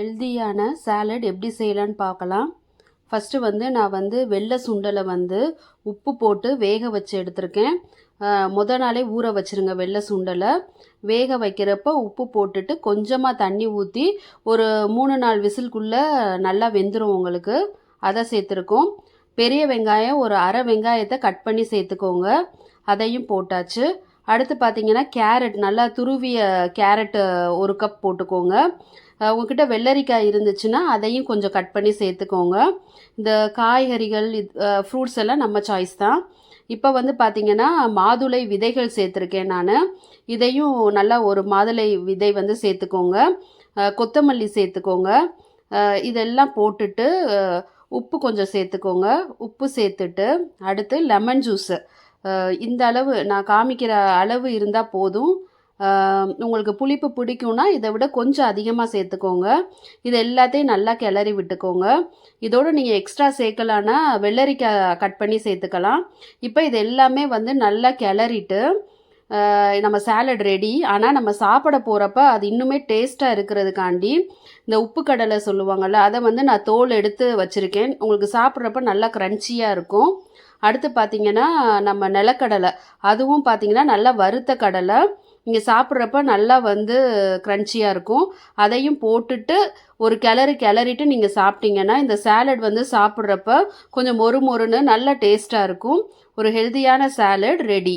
ஹெல்தியான சாலட் எப்படி செய்யலான்னு பார்க்கலாம். ஃபஸ்ட்டு வந்து நான் வந்து வெள்ளை சுண்டலை வந்து உப்பு போட்டு வேக வச்சு எடுத்திருக்கேன். முத நாளே ஊற வச்சிருங்க வெள்ளை சுண்டலை. வேக வைக்கிறப்ப உப்பு போட்டுட்டு கொஞ்சமாக தண்ணி ஊற்றி ஒரு மூணு நாலு விசிலுக்குள்ளே நல்லா வெந்துடும் உங்களுக்கு. அதை சேர்த்துருக்கோம். பெரிய வெங்காயம் ஒரு அரை வெங்காயத்தை கட் பண்ணி சேர்த்துக்கோங்க. அதையும் போட்டாச்சு. அடுத்து பார்த்தீங்கன்னா கேரட் நல்லா துருவிய கேரட்டு ஒரு கப் போட்டுக்கோங்க. உங்ககிட்ட வெள்ளரிக்காய் இருந்துச்சுன்னா அதையும் கொஞ்சம் கட் பண்ணி சேர்த்துக்கோங்க. இந்த காய்கறிகள் ஃப்ரூட்ஸ் எல்லாம் நம்ம சாய்ஸ் தான். இப்போ வந்து பார்த்தீங்கன்னா மாதுளை விதைகள் சேர்த்துருக்கேன் நான். இதையும் நல்லா ஒரு மாதுளை விதை வந்து சேர்த்துக்கோங்க. கொத்தமல்லி சேர்த்துக்கோங்க. இதெல்லாம் போட்டுட்டு உப்பு கொஞ்சம் சேர்த்துக்கோங்க. உப்பு சேர்த்துட்டு அடுத்து லெமன் ஜூஸு இந்த அளவு நான் காமிக்கிற அளவு இருந்தால் போதும். உங்களுக்கு புளிப்பு பிடிக்கும்னா இதை விட கொஞ்சம் அதிகமாக சேர்த்துக்கோங்க. இது எல்லாத்தையும் நல்லா கிளறி விட்டுக்கோங்க. இதோடு நீங்கள் எக்ஸ்ட்ரா சேர்க்கலான்னா வெள்ளரிக்காய் கட் பண்ணி சேர்த்துக்கலாம். இப்போ இது எல்லாமே வந்து நல்லா கிளறிட்டு நம்ம சாலட் ரெடி ஆனால் நம்ம சாப்பிட போகிறப்ப அது இன்னுமே டேஸ்ட்டாக இருக்கிறதுக்காண்டி இந்த உப்பு கடலை சொல்லுவாங்கள்ல அதை வந்து நான் தோல் எடுத்து வச்சுருக்கேன். உங்களுக்கு சாப்பிட்றப்ப நல்லா க்ரன்ச்சியாக இருக்கும். அடுத்து பார்த்தீங்கன்னா நம்ம நிலக்கடலை. அதுவும் பார்த்தீங்கன்னா நல்லா வறுத்த கடலை. நீங்கள் சாப்பிட்றப்ப நல்லா வந்து க்ரன்ச்சியாக இருக்கும். அதையும் போட்டுட்டு ஒரு கிளறி கிளறிட்டு நீங்கள் சாப்பிட்டீங்கன்னா இந்த சாலட் வந்து சாப்பிட்றப்ப கொஞ்சம் மொறு மொறுன்னு நல்ல டேஸ்ட்டாக இருக்கும். ஒரு ஹெல்தியான சாலட் ரெடி